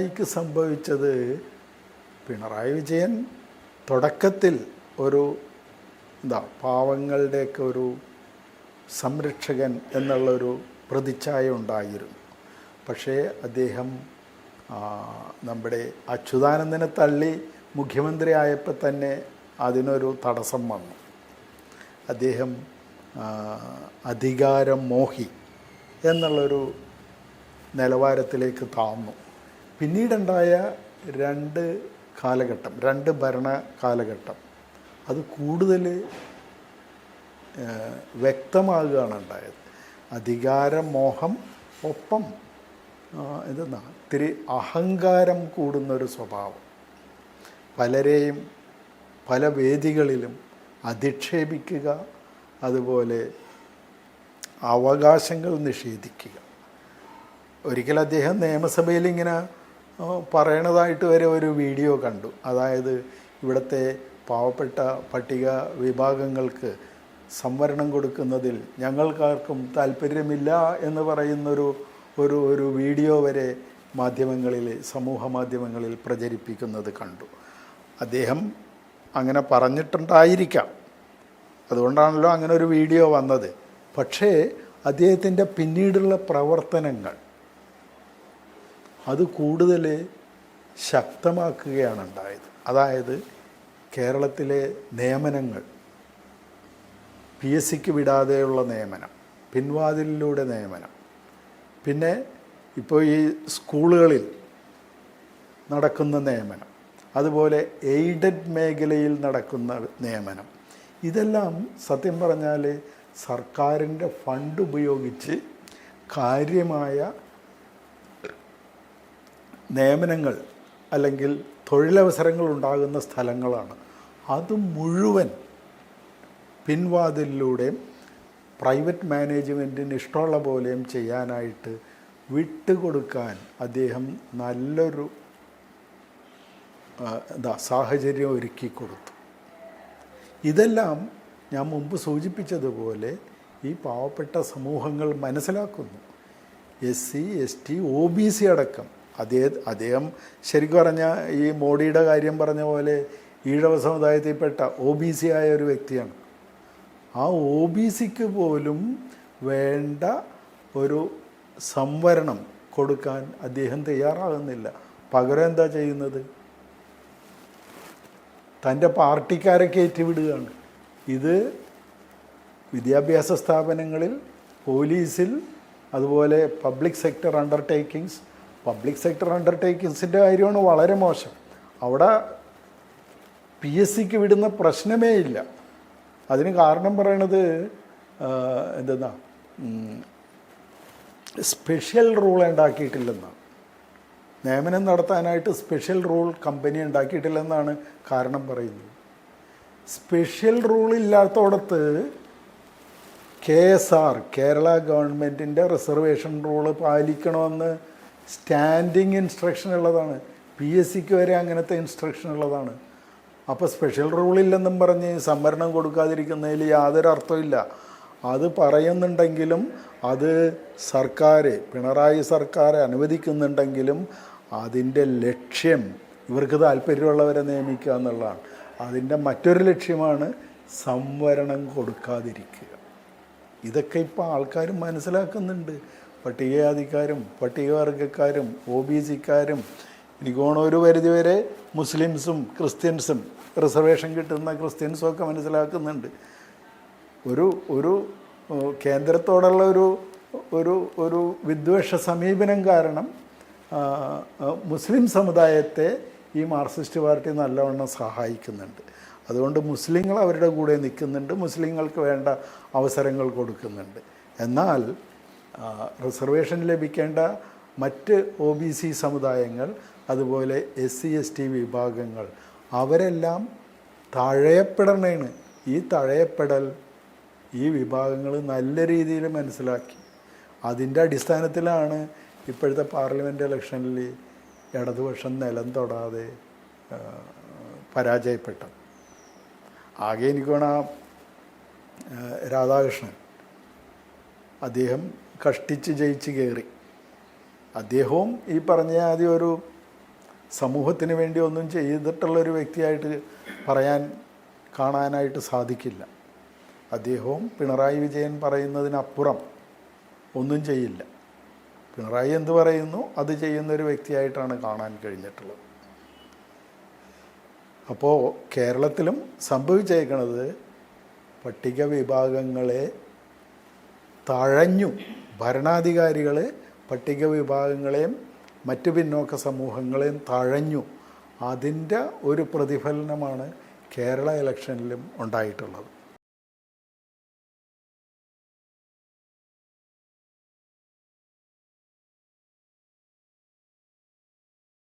പിണറായിക്ക് സംഭവിച്ചത് പിണറായി വിജയൻ തുടക്കത്തിൽ ഒരു എന്താ പാവങ്ങളുടെയൊക്കെ ഒരു സംരക്ഷകൻ എന്നുള്ളൊരു പ്രതിച്ഛായ ഉണ്ടായിരുന്നു. പക്ഷേ അദ്ദേഹം നമ്മുടെ അച്യുതാനന്ദനെ തള്ളി മുഖ്യമന്ത്രി ആയപ്പോൾ തന്നെ അതിനൊരു തടസ്സം വന്നു. അദ്ദേഹം അധികാരം മോഹി എന്നുള്ളൊരു നിലവാരത്തിലേക്ക് താന്നു പിന്നീടുണ്ടായ രണ്ട് കാലഘട്ടം രണ്ട് ഭരണ കാലഘട്ടം. അത് കൂടുതൽ വ്യക്തമാകുകയാണ് ഉണ്ടായത്. അധികാരമോഹം ഒപ്പം എന്തെന്നാ ഇത്തിരി അഹങ്കാരം കൂടുന്നൊരു സ്വഭാവം. പലരെയും പല വേദികളിലും അധിക്ഷേപിക്കുക അതുപോലെ അവകാശങ്ങൾ നിഷേധിക്കുക. ഒരിക്കൽ അദ്ദേഹം നിയമസഭയിൽ ഇങ്ങനെ പറയണതായിട്ട് വരെ ഒരു വീഡിയോ കണ്ടു. അതായത് ഇവിടുത്തെ പാവപ്പെട്ട പട്ടിക വിഭാഗങ്ങൾക്ക് സംവരണം കൊടുക്കുന്നതിൽ ഞങ്ങൾക്കാർക്കും താല്പര്യമില്ല എന്ന് പറയുന്നൊരു ഒരു ഒരു വീഡിയോ വരെ മാധ്യമങ്ങളിൽ സമൂഹ മാധ്യമങ്ങളിൽ പ്രചരിപ്പിക്കുന്നത് കണ്ടു. അദ്ദേഹം അങ്ങനെ പറഞ്ഞിട്ടുണ്ടായിരിക്കാം. അതുകൊണ്ടാണല്ലോ അങ്ങനെ ഒരു വീഡിയോ വന്നത്. പക്ഷേ അദ്ദേഹത്തിന്റെ പിന്നീടുള്ള പ്രവർത്തനങ്ങൾ അത് കൂടുതൽ ശക്തമാക്കുകയാണ് ഉണ്ടായത് അതായത് കേരളത്തിലെ നിയമനങ്ങൾ പി എസ് സിക്ക് വിടാതെയുള്ള നിയമനം പിൻവാതിലിലൂടെ നിയമനം പിന്നെ ഇപ്പോൾ ഈ സ്കൂളുകളിൽ നടക്കുന്ന നിയമനം അതുപോലെ എയ്ഡഡ് മേഖലയിൽ നടക്കുന്ന നിയമനം ഇതെല്ലാം സത്യം പറഞ്ഞാൽ സർക്കാരിന്റെ ഫണ്ട് ഉപയോഗിച്ച് കാര്യമായ നിയമനങ്ങൾ അല്ലെങ്കിൽ തൊഴിലവസരങ്ങൾ ഉണ്ടാകുന്ന സ്ഥലങ്ങളാണ്. അത് മുഴുവൻ പിൻവാതിലിലൂടെയും പ്രൈവറ്റ് മാനേജ്മെന്റിന് ഇഷ്ടമുള്ള പോലെയും ചെയ്യാനായിട്ട് വിട്ടുകൊടുക്കാൻ അദ്ദേഹം നല്ലൊരു എന്താ സാഹചര്യം ഒരുക്കി കൊടുത്തു. ഇതെല്ലാം ഞാൻ മുമ്പ് സൂചിപ്പിച്ചതുപോലെ ഈ പാവപ്പെട്ട സമൂഹങ്ങൾ മനസ്സിലാക്കുന്നു. S C S T O B C അടക്കം അതേ അദ്ദേഹം ശരിക്കും പറഞ്ഞാൽ ഈ മോഡിയുടെ കാര്യം പറഞ്ഞ പോലെ ഈഴവ സമുദായത്തിൽപ്പെട്ട ഒ ബി സി ആയ ഒരു വ്യക്തിയാണ്. ആ ഒ ബി സിക്ക് പോലും വേണ്ട ഒരു സംവരണം കൊടുക്കാൻ അദ്ദേഹം തയ്യാറാകുന്നില്ല. പകരം എന്താ ചെയ്യുന്നത്? തന്റെ പാർട്ടിക്കാരെ കയറ്റിവിടുകയാണ് ഇത് വിദ്യാഭ്യാസ സ്ഥാപനങ്ങളിൽ പോലീസിൽ അതുപോലെ public sector undertakings public sector അണ്ടർടേക്കിങ്സിന്റെ കാര്യമാണ് വളരെ മോശം. അവിടെ പി എസ് സിക്ക് വിടുന്ന പ്രശ്നമേ ഇല്ല. അതിന് കാരണം പറയണത് എന്തെന്നാ സ്പെഷ്യൽ റൂൾ ഉണ്ടാക്കിയിട്ടില്ലെന്നാണ്. നിയമനം നടത്താനായിട്ട് സ്പെഷ്യൽ റൂൾ കമ്പനി ഉണ്ടാക്കിയിട്ടില്ലെന്നാണ് കാരണം പറയുന്നത്. സ്പെഷ്യൽ റൂൾ ഇല്ലാത്തടത്ത് കെ എസ് ആർ കേരള ഗവൺമെന്റിന്റെ റിസർവേഷൻ റൂൾ പാലിക്കണമെന്ന് സ്റ്റാൻഡിങ് ഇൻസ്ട്രക്ഷൻ ഉള്ളതാണ്. പി എസ് സിക്ക് വരെ അങ്ങനത്തെ ഇൻസ്ട്രക്ഷൻ ഉള്ളതാണ്. അപ്പോൾ സ്പെഷ്യൽ റൂളില്ലെന്നും പറഞ്ഞ് സംവരണം കൊടുക്കാതിരിക്കുന്നതിൽ യാതൊരു അർത്ഥമില്ല അത് പറയുന്നുണ്ടെങ്കിലും അത് സർക്കാർ പിണറായി സർക്കാർ അനുവദിക്കുന്നുണ്ടെങ്കിലും അതിന്റെ ലക്ഷ്യം ഇവർക്ക് താല്പര്യമുള്ളവരെ നിയമിക്കുക എന്നുള്ളതാണ്. അതിന്റെ മറ്റൊരു ലക്ഷ്യമാണ് സംവരണം കൊടുക്കാതിരിക്കുക. ഇതൊക്കെ ഇപ്പോൾ ആൾക്കാർ മനസ്സിലാക്കുന്നുണ്ട്. പട്ടികജാതിക്കാരും പട്ടികവർഗക്കാരും ഒ ബി സിക്കാരും എനിക്ക് തോന്നുന്നു ഒരു പരിധിവരെ മുസ്ലിംസും ക്രിസ്ത്യൻസും റിസർവേഷൻ കിട്ടുന്ന ക്രിസ്ത്യൻസും ഒക്കെ മനസ്സിലാക്കുന്നുണ്ട്. ഒരു ഒരു കേന്ദ്രത്തോടുള്ള ഒരു ഒരു ഒരു വിദ്വേഷ സമീപനം കാരണം മുസ്ലിം സമുദായത്തെ ഈ മാർക്സിസ്റ്റ് പാർട്ടി നല്ലവണ്ണം സഹായിക്കുന്നുണ്ട്. അതുകൊണ്ട് മുസ്ലിങ്ങൾ അവരുടെ കൂടെ നിൽക്കുന്നുണ്ട് മുസ്ലിങ്ങൾക്ക് വേണ്ട അവസരങ്ങൾ കൊടുക്കുന്നുണ്ട്. എന്നാൽ റിസർവേഷൻ ലഭിക്കേണ്ട മറ്റ് ഒ ബി സി സമുദായങ്ങൾ അതുപോലെ എസ് സി എസ് ടി വിഭാഗങ്ങൾ അവരെല്ലാം തഴയപ്പെടണേണ്. ഈ തഴയപ്പെടൽ ഈ വിഭാഗങ്ങൾ നല്ല രീതിയിൽ മനസ്സിലാക്കി. അതിന്റെ അടിസ്ഥാനത്തിലാണ് ഇപ്പോഴത്തെ പാർലമെന്റ് ഇലക്ഷനിൽ ഇടതുപക്ഷം നിലം തൊടാതെ പരാജയപ്പെട്ടത്. ആകെ എനിക്ക് വേണം രാധാകൃഷ്ണൻ അദ്ദേഹം കഷ്ടിച്ച് ജയിച്ച് കയറി. അദ്ദേഹവും ഈ പറഞ്ഞ ആദ്യം ഒരു സമൂഹത്തിന് വേണ്ടി ഒന്നും ചെയ്തിട്ടുള്ളൊരു വ്യക്തിയായിട്ട് പറയാൻ കാണാനായിട്ട് സാധിക്കില്ല. അദ്ദേഹവും പിണറായി വിജയൻ പറയുന്നതിനപ്പുറം ഒന്നും ചെയ്യില്ല. പിണറായി എന്ത് പറയുന്നു? അത് ചെയ്യുന്നൊരു വ്യക്തിയായിട്ടാണ് കാണാൻ കഴിഞ്ഞിട്ടുള്ളത്. അപ്പോൾ കേരളത്തിലും സംഭവിച്ചേക്കണത് പട്ടിക വിഭാഗങ്ങളെ തഴഞ്ഞു. ഭരണാധികാരികൾ പട്ടിക വിഭാഗങ്ങളെയും മറ്റ് പിന്നോക്ക സമൂഹങ്ങളെയും തഴഞ്ഞു. അതിന്റെ ഒരു പ്രതിഫലനമാണ് കേരള ഇലക്ഷനിലും ഉണ്ടായിട്ടുള്ളത്.